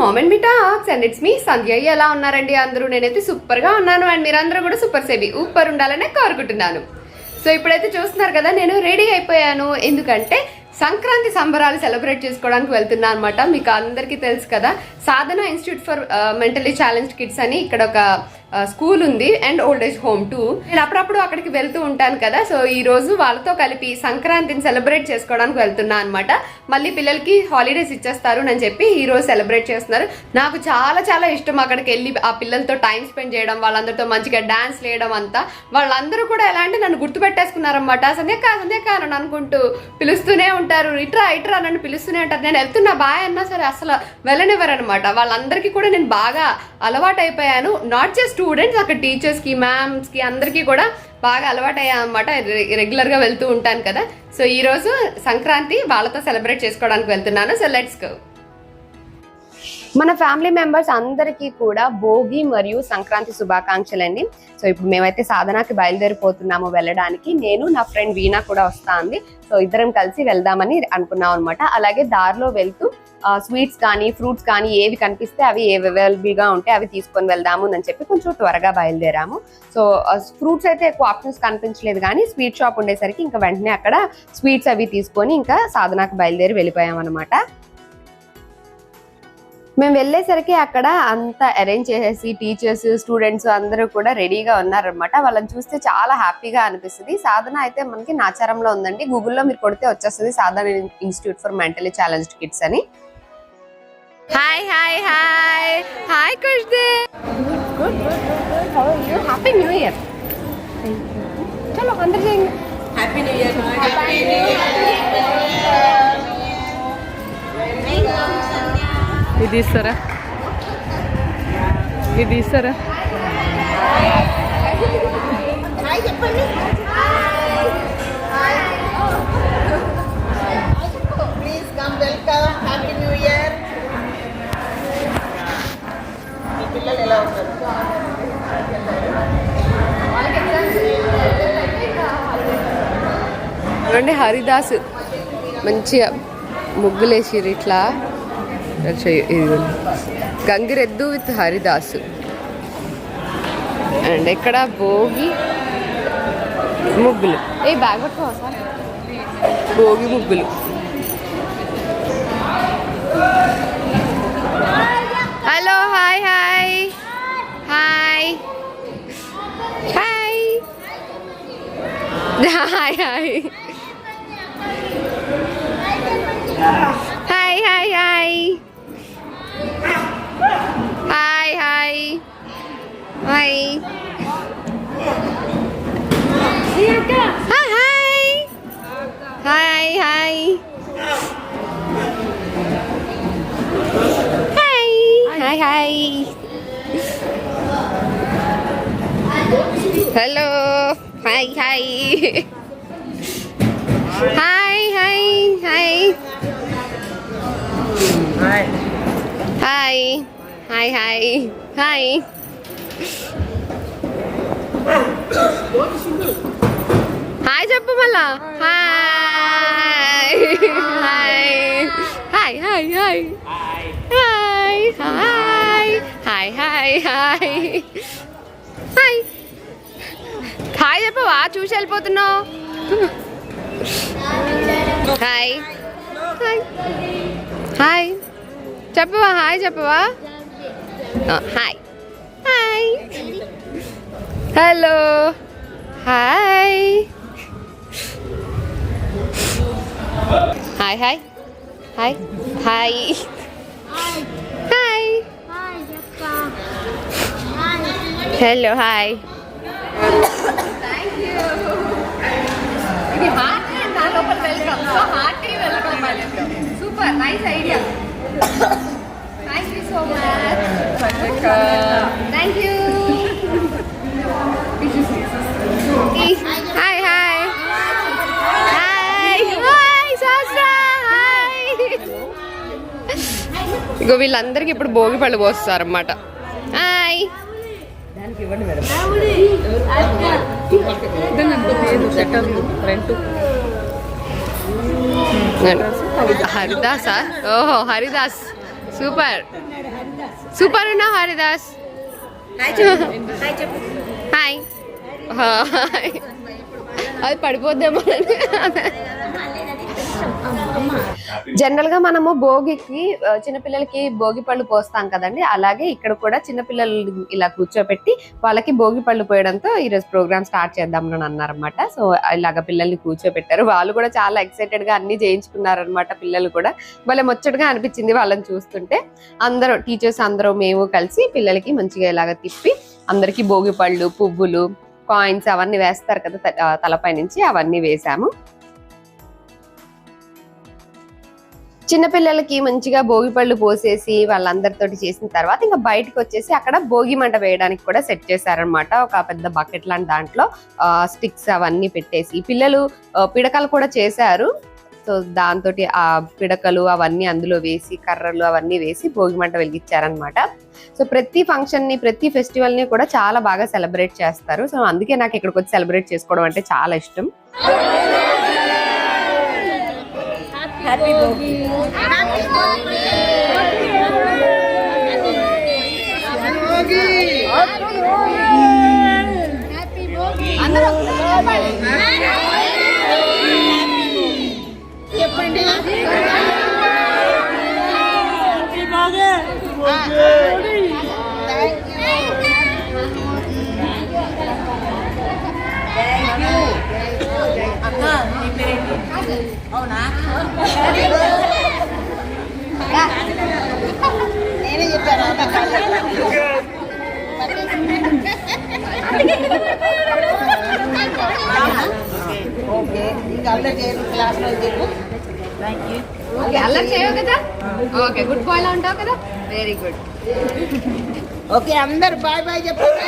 Mom and me talks and it's me Sandhya ఎలా ఉన్నారండి అందరూ? నేనైతే సూపర్గా ఉన్నాను అండ్ మీరందరూ కూడా సూపర్ సేవి ఊపర్ ఉండాలనే కోరుకుంటున్నాను. సో ఇప్పుడైతే చూస్తున్నారు కదా నేను రెడీ అయిపోయాను. ఎందుకంటే సంక్రాంతి సంబరాలు సెలబ్రేట్ చేసుకోవడానికి వెళ్తున్నా అనమాట మీకు అందరికీ తెలుసు కదా Sadhana institute for mentally challenge kids అని ఇక్కడ ఒక స్కూల్ ఉంది and old age home too. నేను అప్పుడప్పుడు అక్కడికి వెళ్తూ ఉంటాను కదా సో ఈ రోజు వాళ్ళతో కలిపి సంక్రాంతిని సెలబ్రేట్ చేసుకోవడానికి వెళ్తున్నా అనమాట మళ్ళీ పిల్లలకి హాలిడేస్ ఇచ్చేస్తారు అని చెప్పి ఈ రోజు సెలబ్రేట్ చేస్తున్నారు. నాకు చాలా చాలా ఇష్టం అక్కడికి వెళ్ళి ఆ పిల్లలతో టైం స్పెండ్ చేయడం వాళ్ళందరితో మంచిగా డాన్స్ వేయడం అంతా. వాళ్ళందరూ కూడా ఎలా అంటే నన్ను గుర్తుపెట్టేసుకున్నారనమాట సంధ్యక్క సంధ్యక్క అని అనుకుంటూ పిలుస్తూనే ఉంటారు. ఇట్రా ఇట్రా నన్ను పిలుస్తూనే ఉంటారు. నేను వెళ్తున్నా బాయ్ అన్నా సరే అసలు వెళ్ళనివ్వరనమాట వాళ్ళందరికీ కూడా నేను బాగా అలవాటు అయిపోయాను నాట్ జస్ట్ స్టూడెంట్స్ అక్కడ టీచర్స్కి మ్యామ్స్కి అందరికీ కూడా బాగా అలవాటయ్యా అనమాట రెగ్యులర్గా వెళ్తూ ఉంటాను కదా. సో ఈరోజు సంక్రాంతి వాళ్ళతో సెలబ్రేట్ చేసుకోవడానికి వెళ్తున్నాను. So let's go. మన ఫ్యామిలీ మెంబర్స్ అందరికీ కూడా భోగి మరియు సంక్రాంతి శుభాకాంక్షలు అండి సో ఇప్పుడు మేమైతే సాధనాకి బయలుదేరిపోతున్నాము వెళ్ళడానికి. నేను నా ఫ్రెండ్ వీణా కూడా వస్తా ఉంది సో ఇద్దరం కలిసి వెళ్దామని అనుకున్నాం అనమాట అలాగే దారిలో వెళ్తూ స్వీట్స్ కానీ ఫ్రూట్స్ కానీ ఏవి కనిపిస్తే అవి అవైలబుల్గా ఉంటే అవి తీసుకొని వెళ్దాము అని చెప్పి కొంచెం త్వరగా బయలుదేరాము. సో ఫ్రూట్స్ అయితే ఎక్కువ ఆప్షన్స్ కనిపించలేదు కానీ స్వీట్ షాప్ ఉండేసరికి ఇంకా వెంటనే అక్కడ స్వీట్స్ అవి తీసుకొని ఇంకా సాధనాకు బయలుదేరి వెళ్ళిపోయాం అనమాట మేము వెళ్ళేసరికి అక్కడ అంతా అరేంజ్ చేసేసి టీచర్స్ స్టూడెంట్స్ అందరూ కూడా రెడీగా ఉన్నారనమాట వాళ్ళని చూస్తే చాలా హ్యాపీగా అనిపిస్తుంది. సాధన అయితే మనకి నాచారంలో ఉందండి. గూగుల్లో మీరు కొడితే వచ్చేస్తుంది Sadhana institute for mentally challenged kids అని. Hi, hi, hi. Hi, Kushdeep. Good, good, good, good. How are you? Happy New Year. Thank you. चलो अंदर जाएंगे Happy New Year. Happy New Year. ఇది సరా ఇది సరా హాయ్ చెప్పండి చూడండి హరిదాస్ మంచిగా ముగ్గులేసిర్రు ఇట్లా. ఇది గంగిరెద్దు విత్ హరిదాస్. అండ్ ఇక్కడ భోగి? ముగ్గులు. ఏ బ్యాగ్ పట్టుకోవా సార్? భోగి ముగ్గులు. Hello hi hi. Hi. Hi. Hi hi. Hi hi hi. Hi hi. Hi. Hi hi. Hi hi. Hi hi. Hello. Hi hi. hi hi hi. Hi hi hi hi hi చెప్పు మళ్ళా hi hi hi hi hi hi hi hi hi hi hi hi చెప్పవా చూసి వెళ్ళిపోతున్నావు. Hi hi hi చెప్పవా hi చెప్పవా hi hi hello hi hi hi hi hi hi hello hi super nice idea Thank you so much. Sanjika. Thank you. Hi, hi. Hi. Hi, Sasra. Hi. ఇగో వీళ్ళందరికీ ఇప్పుడు భోగి పళ్ళు పోస్తారన్నమాట hi దానికి ఇవ్వండి madam front హరిదాసా? ఓహో Haridas. Super. Super ఉన్నావు Haridas. Hi అది పడిపోద్దేమో జనరల్గా మనము భోగికి చిన్నపిల్లలకి భోగి పళ్ళు పోస్తాం కదండి. అలాగే ఇక్కడ కూడా చిన్నపిల్లలు ఇలా కూర్చోబెట్టి వాళ్ళకి భోగి పళ్ళు పోయడంతో ఈ రోజు ప్రోగ్రామ్ స్టార్ట్ చేద్దాం అని అన్నారనమాట సో ఇలాగ పిల్లల్ని కూర్చోబెట్టారు వాళ్ళు కూడా చాలా ఎక్సైటెడ్గా అన్ని చేయించుకున్నారనమాట పిల్లలు కూడా. భలే ముచ్చటగా అనిపించింది వాళ్ళని చూస్తుంటే. అందరూ టీచర్స్ అందరూ మేము కలిసి పిల్లలకి మంచిగా ఇలాగ తిప్పి అందరికి భోగి పళ్ళు పువ్వులు కాయిన్స్ అవన్నీ వేస్తారు కదా త- తలపై నుంచి అవన్నీ వేసాము. చిన్నపిల్లలకి మంచిగా భోగి పళ్ళు పోసేసి వాళ్ళందరితోటి చేసిన తర్వాత ఇంకా బయటకు వచ్చేసి అక్కడ భోగి మంట వేయడానికి కూడా సెట్ చేశారనమాట ఒక పెద్ద బకెట్ లాంటి దాంట్లో స్టిక్స్ అవన్నీ పెట్టేసి. పిల్లలు పిడకలు కూడా చేశారు. సో దాంతో ఆ పిడకలు అవన్నీ అందులో వేసి కర్రలు అవన్నీ వేసి భోగి మంట వెలిగించారనమాట సో ప్రతి ఫంక్షన్ని ప్రతి ఫెస్టివల్ని కూడా చాలా బాగా సెలబ్రేట్ చేస్తారు. సో అందుకే నాకు ఇక్కడికి వచ్చి సెలబ్రేట్ చేసుకోవడం అంటే చాలా ఇష్టం. చెప్పండి థ్యాంక్ యూ అవునా నేనే చెప్పాను ఓకే ఇంకా అందరు చేయరు క్లాస్లో చెప్పు థ్యాంక్ యూ ఓకే చేయవు కదా ఓకే గుడ్ బాయ్ లా ఉంటావు కదా వెరీ గుడ్ ఓకే అందరు బాయ్ బాయ్ చెప్పండి.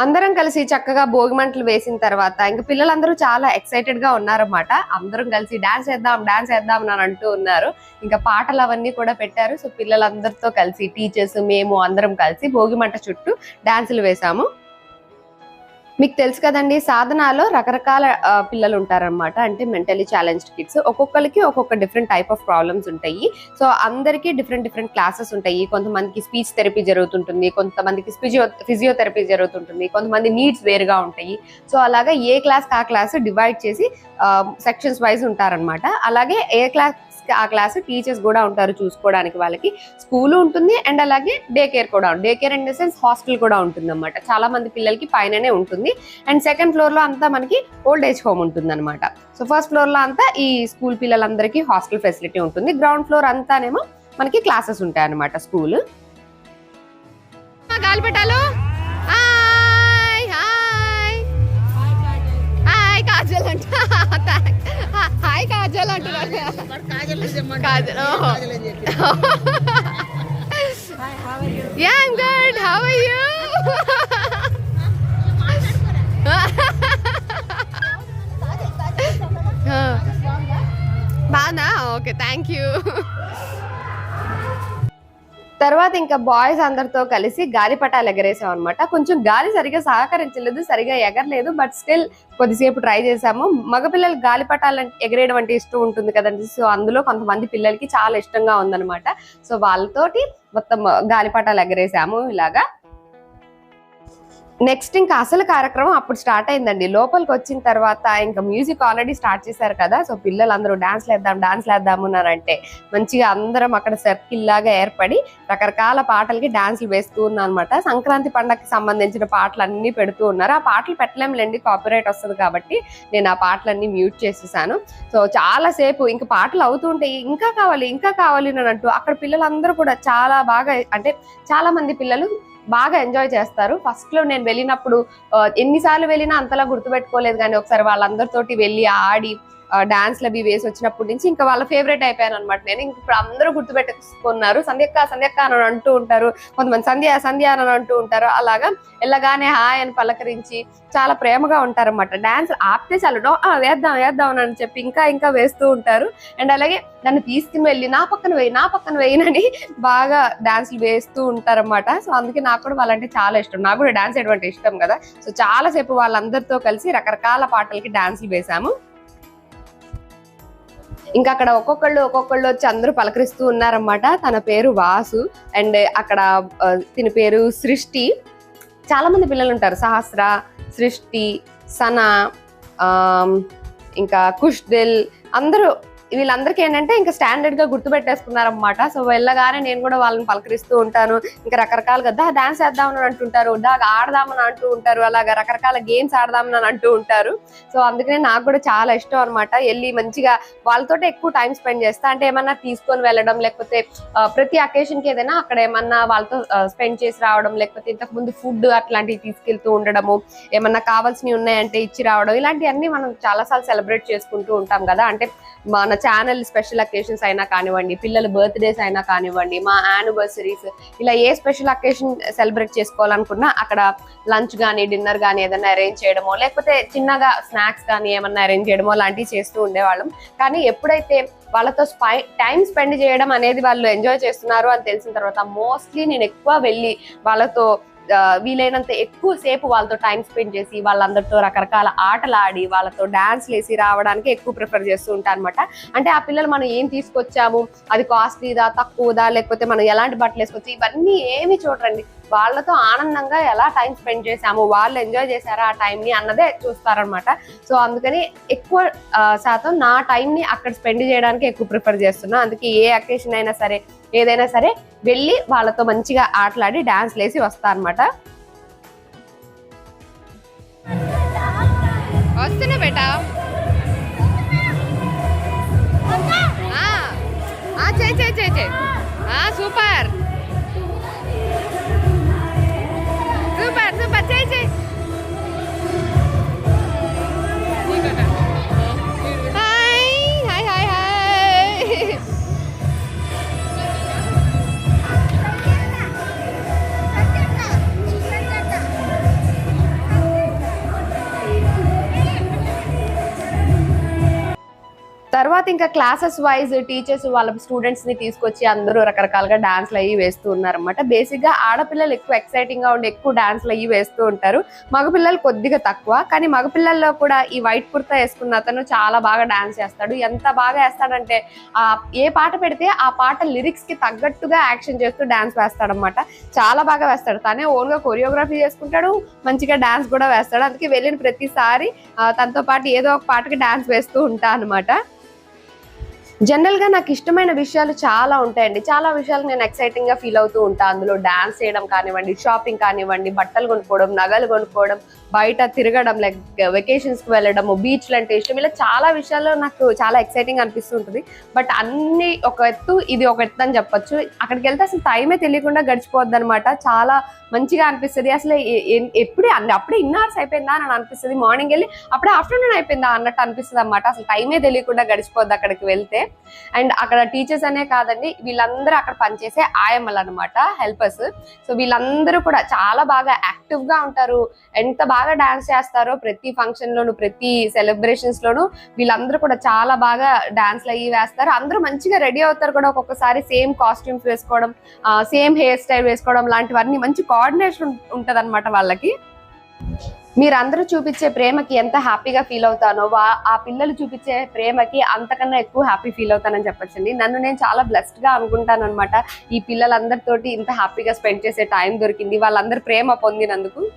అందరం కలిసి చక్కగా భోగి మంటలు వేసిన తర్వాత ఇంకా పిల్లలందరూ చాలా ఎక్సైటెడ్గా ఉన్నారన్నమాట. అందరం కలిసి డాన్స్ వేద్దాం డాన్స్ వేద్దాం అని అంటూ ఉన్నారు. ఇంకా పాటలు అవన్నీ కూడా పెట్టారు. సో పిల్లలందరితో కలిసి టీచర్స్ మేము అందరం కలిసి భోగిమంట చుట్టూ డాన్సులు వేసాము. మీకు తెలుసు కదండి సాధనాలో రకరకాల పిల్లలు ఉంటారన్నమాట అంటే మెంటలీ ఛాలెంజ్డ్ కిడ్స్ ఒక్కొక్కరికి ఒక్కొక్క డిఫరెంట్ టైప్ ఆఫ్ ప్రాబ్లమ్స్ ఉంటాయి. సో అందరికీ డిఫరెంట్ డిఫరెంట్ క్లాసెస్ ఉంటాయి. కొంతమందికి స్పీచ్ థెరపీ జరుగుతుంటుంది. కొంతమందికి ఫిజియో ఫిజియోథెరపీ జరుగుతుంటుంది. కొంతమంది నీడ్స్ వేరుగా ఉంటాయి. సో అలాగా ఏ క్లాస్ ఆ క్లాస్ డివైడ్ చేసి సెక్షన్స్ వైజ్ ఉంటారనమాట అలాగే ఏ క్లాస్ ఆ క్లాస్ టీచర్స్ కూడా ఉంటారు చూసుకోవడానికి వాళ్ళకి. స్కూల్ ఉంటుంది అండ్ అలాగే డే కేర్ కూడా day care in the sense hostel కూడా ఉంటుంది అనమాట చాలా మంది పిల్లలకి పైననే ఉంటుంది. అండ్ సెకండ్ ఫ్లోర్లో అంతా మనకి ఓల్డ్ ఏజ్ హోమ్ ఉంటుంది అనమాట సో ఫస్ట్ ఫ్లోర్లో అంతా ఈ స్కూల్ పిల్లలందరికీ హాస్టల్ ఫెసిలిటీ ఉంటుంది. గ్రౌండ్ ఫ్లోర్ అంతానేమో మనకి క్లాసెస్ ఉంటాయి అనమాట స్కూల్ గాలిపెట్టాలో కాజల్ కాజల్, ఓహో. కాజల్ అని చెప్పి Yeah, I'm good. How are you? బాగా ఓకే థ్యాంక్ యూ తర్వాత ఇంకా బాయ్స్ అందరితో కలిసి గాలిపటాలు ఎగరేసాం అనమాట కొంచెం గాలి సరిగా సహకరించలేదు సరిగా ఎగరలేదు బట్ స్టిల్ కొద్దిసేపు ట్రై చేసాము. మగపిల్లలు గాలిపటాలు ఎగరేయడం అంటే ఇష్టం ఉంటుంది కదండి. సో అందులో కొంతమంది పిల్లలకి చాలా ఇష్టంగా ఉందన్నమాట. సో వాళ్ళతోటి మొత్తం గాలిపటాలు ఎగరేసాము ఇలాగా. నెక్స్ట్ ఇంకా అసలు కార్యక్రమం అప్పుడు స్టార్ట్ అయిందండి. లోపలికి వచ్చిన తర్వాత ఇంకా మ్యూజిక్ ఆల్రెడీ స్టార్ట్ చేశారు కదా. సో పిల్లలందరూ డాన్స్ లేద్దాం డాన్స్ లేద్దాము మంచిగా అందరం అక్కడ సర్కిల్ లాగా ఏర్పడి రకరకాల పాటలకి డాన్సులు వేస్తూ ఉన్నాం అనమాట సంక్రాంతి పండగకి సంబంధించిన పాటలు అన్ని పెడుతూ ఉన్నారు. ఆ పాటలు పెట్టలేములేండి కాపీరైట్ వస్తుంది కాబట్టి నేను ఆ పాటలన్నీ మ్యూట్ చేసేసాను. సో చాలాసేపు ఇంకా పాటలు అవుతుంటాయి ఇంకా కావాలి ఇంకా కావాలి అని అంటూ అక్కడ పిల్లలందరూ కూడా చాలా బాగా అంటే చాలా మంది పిల్లలు బాగా ఎంజాయ్ చేస్తారు. ఫస్ట్లో నేను వెళ్ళినప్పుడు ఎన్నిసార్లు వెళ్ళినా అంతలా గుర్తుపెట్టుకోలేదు కానీ ఒకసారి వాళ్ళందరితోటి వెళ్ళి ఆడి డాన్స్లు అవి వేసి వచ్చినప్పటి నుంచి ఇంకా వాళ్ళ ఫేవరెట్ అయిపోయాను అనమాట నేను ఇప్పుడు అందరూ గుర్తుపెట్టుకున్నారు. సంధ్యక్క సంధ్యక్క అని అంటూ ఉంటారు. కొంతమంది సంధ్య సంధ్య అని అంటూ ఉంటారు. అలాగా వెళ్ళగానే హాయ్ అని పలకరించి చాలా ప్రేమగా ఉంటారు అనమాట డాన్స్ ఆపితే చాలు. ఆ, వేద్దాం వేద్దాం అని చెప్పి ఇంకా ఇంకా వేస్తూ ఉంటారు. అండ్ అలాగే నన్ను తీసుకుని వెళ్ళి నా పక్కన వేయి నా పక్కన వేయనని బాగా డాన్స్లు వేస్తూ ఉంటారన్నమాట. సో అందుకే నాకు కూడా వాళ్ళంటే చాలా ఇష్టం. నాకు కూడా డాన్స్ చేయడం అంటే ఇష్టం కదా. సో చాలాసేపు వాళ్ళందరితో కలిసి రకరకాల పాటలకి డాన్స్లు వేసాము ఇంకా అక్కడ ఒక్కొక్కళ్ళు ఒక్కొక్కళ్ళు వచ్చి అందరూ పలకరిస్తూ ఉన్నారనమాట తన పేరు వాసు. అండ్ అక్కడ తిని తిన పేరు సృష్టి. చాలా మంది పిల్లలు ఉంటారు. సహస్ర సృష్టి సనా ఇంకా కుష్దిల్ అందరూ వీళ్ళందరికీ ఏంటంటే ఇంకా స్టాండర్డ్గా గుర్తుపెట్టేసుకున్నారనమాట సో వెళ్ళగానే నేను కూడా వాళ్ళని పలకరిస్తూ ఉంటాను. ఇంకా రకరకాలుగా దా డాన్స్ వేద్దామని అంటుంటారు దా ఆడదామని అంటూ ఉంటారు అలాగా రకరకాల గేమ్స్ ఆడదామని అంటూ ఉంటారు. సో అందుకనే నాకు కూడా చాలా ఇష్టం అనమాట వెళ్ళి మంచిగా వాళ్ళతో ఎక్కువ టైం స్పెండ్ చేస్తా. అంటే ఏమన్నా తీసుకొని వెళ్ళడం లేకపోతే ప్రతి అకేషన్కి ఏదైనా అక్కడ ఏమన్నా వాళ్ళతో స్పెండ్ చేసి రావడం లేకపోతే ఇంతకు ముందు ఫుడ్ అట్లాంటివి తీసుకెళ్తూ ఉండడము ఏమన్నా కావాల్సినవి ఉన్నాయంటే ఇచ్చి రావడం ఇలాంటివన్నీ మనం చాలా సార్లు సెలబ్రేట్ చేసుకుంటూ ఉంటాం కదా. అంటే మన ఛానల్ స్పెషల్ అకేషన్స్ అయినా కానివ్వండి పిల్లల బర్త్డేస్ అయినా కానివ్వండి మా యానివర్సరీస్ ఇలా ఏ స్పెషల్ అకేషన్ సెలబ్రేట్ చేసుకోవాలనుకున్నా అక్కడ లంచ్ కానీ డిన్నర్ కానీ ఏదైనా అరేంజ్ చేయడమో లేకపోతే చిన్నగా స్నాక్స్ కానీ ఏమన్నా అరేంజ్ చేయడమో లాంటివి చేస్తూ ఉండేవాళ్ళం. కానీ ఎప్పుడైతే వాళ్ళతో స్పై టైం స్పెండ్ చేయడం అనేది వాళ్ళు ఎంజాయ్ చేస్తున్నారు అని తెలిసిన తర్వాత మోస్ట్లీ నేను ఎక్కువ వెళ్ళి వాళ్ళతో వీలైనంత ఎక్కువ సేపు వాళ్ళతో టైం స్పెండ్ చేసి వాళ్ళందరితో రకరకాల ఆటలు ఆడి వాళ్ళతో డాన్స్లు వేసి రావడానికి ఎక్కువ ప్రిఫర్ చేస్తూ ఉంటాను అనమాట అంటే ఆ పిల్లలు మనం ఏం తీసుకొచ్చాము? అది కాస్ట్లీదా తక్కువదా? లేకపోతే మనం ఎలాంటి బట్టలు వేసుకొచ్చి ఇవన్నీ ఏమి చూడరండి. వాళ్ళతో ఆనందంగా ఎలా టైం స్పెండ్ చేసాము వాళ్ళు ఎంజాయ్ చేశారా ఆ టైంని అన్నదే చూస్తారనమాట సో అందుకని ఎక్కువ శాతం నా టైంని అక్కడ స్పెండ్ చేయడానికి ఎక్కువ ప్రిఫర్ చేస్తున్నా. అందుకే ఏ అకేషన్ అయినా సరే ఏదైనా సరే వెళ్ళి వాళ్ళతో మంచిగా ఆటలాడి డాన్స్లు వేసి వస్తా అనమాట వస్తున్నా బేటా. చేయి చేయి చేయి చేయి. సూపర్. Super super. చేయి చేయి. తర్వాత ఇంకా క్లాసెస్ వైజ్ టీచర్స్ వాళ్ళ స్టూడెంట్స్ని తీసుకొచ్చి అందరూ రకరకాలుగా డాన్స్లు అయ్యి వేస్తూ ఉన్నారనమాట బేసిక్గా ఆడపిల్లలు ఎక్కువ ఎక్సైటింగ్గా ఉండి ఎక్కువ డాన్స్లు అయ్యి వేస్తూ ఉంటారు. మగపిల్లలు కొద్దిగా తక్కువ కానీ మగపిల్లల్లో కూడా ఈ వైట్ కుర్తా వేసుకున్న అతను చాలా బాగా డాన్స్ చేస్తాడు. ఎంత బాగా వేస్తాడంటే ఆ ఏ పాట పెడితే ఆ పాట లిరిక్స్కి తగ్గట్టుగా యాక్షన్ చేస్తూ డాన్స్ వేస్తాడనమాట చాలా బాగా వేస్తాడు. తనే ఓన్గా కొరియోగ్రఫీ చేసుకుంటాడు మంచిగా డాన్స్ కూడా వేస్తాడు. అందుకే వెళ్ళిన ప్రతిసారి తనతో పాటు ఏదో ఒక పాటకి డాన్స్ వేస్తూ ఉంటా అనమాట జనరల్గా నాకు ఇష్టమైన విషయాలు చాలా ఉంటాయండి. చాలా విషయాలు నేను ఎక్సైటింగ్గా ఫీల్ అవుతూ ఉంటాను అందులో డ్యాన్స్ చేయడం కానివ్వండి షాపింగ్ కానివ్వండి బట్టలు కొనుక్కోవడం నగలు కొనుక్కోవడం బయట తిరగడం లైక్ వెకేషన్స్కి వెళ్ళడం బీచ్లు అంటే ఇష్టం. ఇలా చాలా విషయాల్లో నాకు చాలా ఎక్సైటింగ్ అనిపిస్తుంటుంది బట్ అన్ని ఒక ఎత్తు ఇది ఒక ఎత్తు అని చెప్పొచ్చు. అక్కడికి వెళ్తే అసలు టైమే తెలియకుండా గడిచిపోద్ది అనమాట చాలా మంచిగా అనిపిస్తుంది. అసలు ఎప్పుడే అన్ని అప్పుడే ఇన్ అవర్స్ అయిపోయిందా అని అనిపిస్తుంది. మార్నింగ్ వెళ్ళి అప్పుడే ఆఫ్టర్నూన్ అయిపోయిందా అన్నట్టు అనిపిస్తుంది అనమాట అసలు టైమే తెలియకుండా గడిచిపోద్ది అక్కడికి వెళ్తే. అండ్ అక్కడ టీచర్స్ అనే కాదండి వీళ్ళందరూ అక్కడ పనిచేసే ఆయమ్మలు అనమాట హెల్పర్స్ సో వీళ్ళందరూ కూడా చాలా బాగా యాక్టివ్గా ఉంటారు. ఎంత బాగా డాన్స్ చేస్తారో ప్రతి ఫంక్షన్ లోను ప్రతి సెలబ్రేషన్స్ లోను వీళ్ళందరూ కూడా చాలా బాగా డాన్స్లు అయ్యి వేస్తారు. అందరూ మంచిగా రెడీ అవుతారు కూడా ఒక్కొక్కసారి. సేమ్ కాస్ట్యూమ్స్ వేసుకోవడం సేమ్ హెయిర్ స్టైల్ వేసుకోవడం లాంటివన్నీ మంచి కోఆర్డినేషన్ ఉంటుంది అనమాట వాళ్ళకి. మీరందరూ చూపించే ప్రేమకి ఎంత హ్యాపీగా ఫీల్ అవుతానో వా- ఆ పిల్లలు చూపించే ప్రేమకి అంతకన్నా ఎక్కువ హ్యాపీ ఫీల్ అవుతానని చెప్పచ్చండి. నన్ను నేను చాలా బ్లెస్డ్గా అనుకుంటాను అనమాట ఈ పిల్లలందరితోటి ఇంత హ్యాపీగా స్పెండ్ చేసే టైం దొరికింది. వాళ్ళందరూ ప్రేమ పొందినందుకు.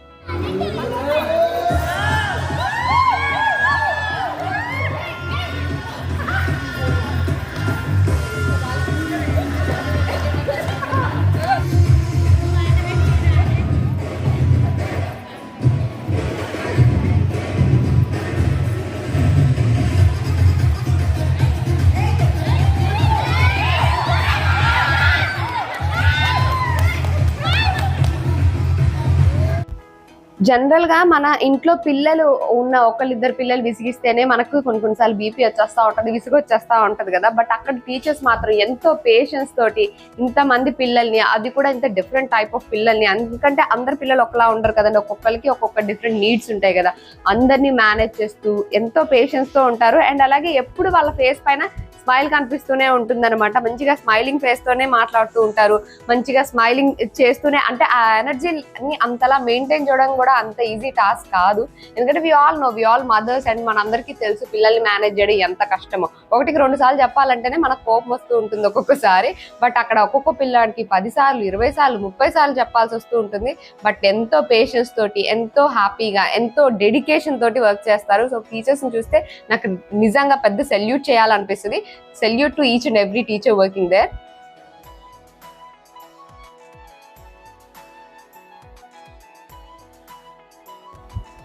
జనరల్గా మన ఇంట్లో పిల్లలు ఉన్న ఒకళ్ళిద్దరు పిల్లలు విసిగిస్తేనే మనకు కొన్ని కొన్నిసార్లు బీపీ వచ్చేస్తూ ఉంటుంది విసుగు వచ్చేస్తూ ఉంటది కదా. బట్ అక్కడ టీచర్స్ మాత్రం ఎంతో పేషెన్స్ తోటి ఇంతమంది పిల్లల్ని అది కూడా ఇంత డిఫరెంట్ టైప్ ఆఫ్ పిల్లల్ని ఎందుకంటే అందరు పిల్లలు ఒకలా ఉండరు కదండి ఒక్కొక్కరికి ఒక్కొక్క డిఫరెంట్ నీడ్స్ ఉంటాయి కదా. అందరినీ మేనేజ్ చేస్తూ ఎంతో పేషెన్స్తో ఉంటారు. అండ్ అలాగే ఎప్పుడు వాళ్ళ ఫేస్ పైన స్మైల్ కనిపిస్తూనే ఉంటుందన్నమాట. మంచిగా స్మైలింగ్ ఫేస్ తోనే మాట్లాడుతూ ఉంటారు. మంచిగా స్మైలింగ్ చేస్తూనే అంటే ఆ ఎనర్జీని అంతలా మెయింటైన్ చేయడం కూడా అంత ఈజీ టాస్క్ కాదు. ఎందుకంటే we all know we all mothers and మనందరికీ తెలుసు పిల్లల్ని మేనేజ్ చేయడం ఎంత కష్టమో. ఒకటికి రెండు సార్లు చెప్పాలంటేనే మనకు కోపం వస్తూ ఉంటుంది ఒక్కొక్కసారి. బట్ అక్కడ ఒక్కొక్క పిల్లాడికి పది సార్లు ఇరవై సార్లు ముప్పై సార్లు చెప్పాల్సి వస్తూ ఉంటుంది. బట్ ఎంతో పేషెన్స్ తోటి ఎంతో హ్యాపీగా ఎంతో డెడికేషన్ తోటి వర్క్ చేస్తారు. సో టీచర్స్ని చూస్తే నాకు నిజంగా పెద్ద సెల్యూట్ చేయాలనిపిస్తుంది. Salute to each and every teacher working there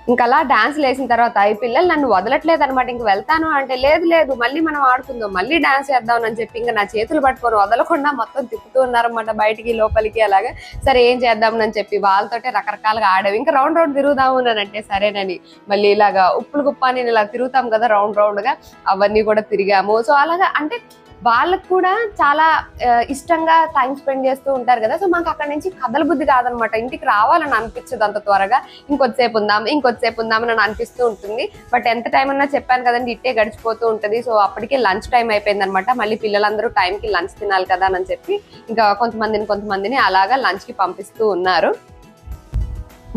ఇంకా అలా డాన్స్ వేసిన తర్వాత ఈ పిల్లలు నన్ను వదలట్లేదు అనమాట ఇంక వెళ్తాను అంటే లేదు లేదు మళ్ళీ మనం ఆడుకుందాం మళ్ళీ డాన్స్ చేద్దాం అని చెప్పి ఇంకా నా చేతులు పట్టుకొని వదలకుండా మొత్తం తిప్పుతూ ఉన్నారనమాట బయటికి లోపలికి అలాగా. సరే ఏం చేద్దాం అని చెప్పి వాళ్ళతోటే రకరకాలుగా ఆడేవి ఇంకా రౌండ్ రౌండ్ తిరుగుదాము అని అంటే సరేనని మళ్ళీ ఇలాగా ఉప్పులు గుప్ప నేను ఇలా తిరుగుతాం కదా రౌండ్ రౌండ్గా అవన్నీ కూడా తిరిగాము. సో అలాగా అంటే వాళ్ళకు కూడా చాలా ఇష్టంగా టైం స్పెండ్ చేస్తూ ఉంటారు కదా. సో మాకు అక్కడ నుంచి కథల బుద్ధి కాదనమాట. ఇంటికి రావాలని అనిపించదు అంత త్వరగా. ఇంకొద్దిసేపు ఉందాం ఇంకొద్దిసేపు ఉందాం అని అనిపిస్తూ ఉంటుంది. బట్ ఎంత టైం అన్నా చెప్పాను కదండి ఇట్టే గడిచిపోతూ ఉంటుంది. సో అప్పటికే లంచ్ టైం అయిపోయింది అనమాట మళ్ళీ పిల్లలందరూ టైంకి లంచ్ తినాలి కదా అని చెప్పి ఇంకా కొంతమందిని కొంతమందిని అలాగా లంచ్కి పంపిస్తూ ఉన్నారు.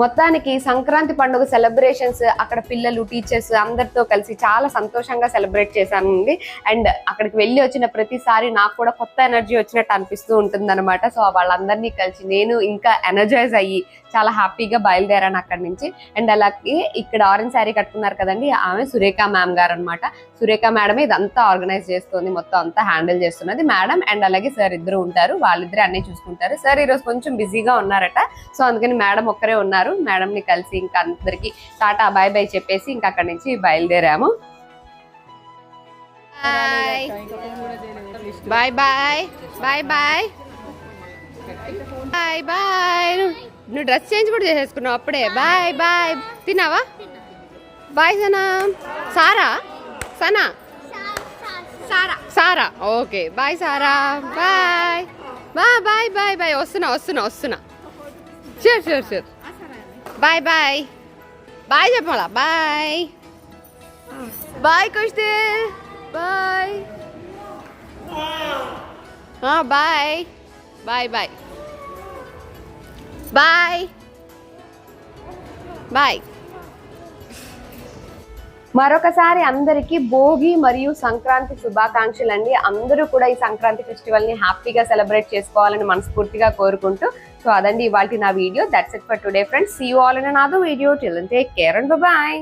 మొత్తానికి సంక్రాంతి పండుగ సెలబ్రేషన్స్ అక్కడ పిల్లలు టీచర్స్ అందరితో కలిసి చాలా సంతోషంగా సెలబ్రేట్ చేశానండి. అండ్ అక్కడికి వెళ్ళి వచ్చిన ప్రతిసారి నాకు కూడా కొత్త ఎనర్జీ వచ్చినట్టు అనిపిస్తూ ఉంటుంది అనమాట సో వాళ్ళందరినీ కలిసి నేను ఇంకా ఎనర్జైజ్ అయ్యి చాలా హ్యాపీగా బయలుదేరాను అక్కడి నుంచి. అండ్ అలాగే ఇక్కడ ఆరెంజ్ శారీ కట్టుకున్నారు కదండి ఆమె సురేఖ మ్యామ్ గారు అనమాట సురేఖ మేడం ఇదంతా ఆర్గనైజ్ చేస్తుంది మొత్తం అంతా హ్యాండిల్ చేస్తున్నది మేడం అండ్ అలాగే సార్ ఇద్దరు ఉంటారు వాళ్ళిద్దరే అన్ని చూసుకుంటారు. సార్ ఈరోజు కొంచెం బిజీగా ఉన్నారట. సో అందుకని మేడం ఒక్కరే ఉన్నారు. మేడం ని కలిసి ఇంకా అందరికీ టాటా బాయ్ బాయ్ చెప్పేసి ఇంకా అక్కడి నుంచి బయలుదేరాము. Bye bye bye bye. Bye bye. నువ్వు డ్రెస్ చేంజ్ కూడా చేసేసుకున్నావు అప్పుడే. Bye bye. తిన్నావా? Bye Sana. Sara? Sana? Sara. Sara. Okay. Bye Sara. Bye. బా బాయ్ బాయ్ బాయ్. వస్తున్నా వస్తున్నా వస్తున్నా. Sure sure sure. Bye bye bye చెప్పాలా bye bye కుష్తే bye bye bye bye bye bye మరొకసారి అందరికీ భోగి మరియు సంక్రాంతి శుభాకాంక్షలు అండి అందరూ కూడా ఈ సంక్రాంతి ఫెస్టివల్ని హ్యాపీగా సెలబ్రేట్ చేసుకోవాలని మనస్ఫూర్తిగా కోరుకుంటూ సో అదండి ఇవాళ నా video. That's it for today friends see you all in another video till take care and bye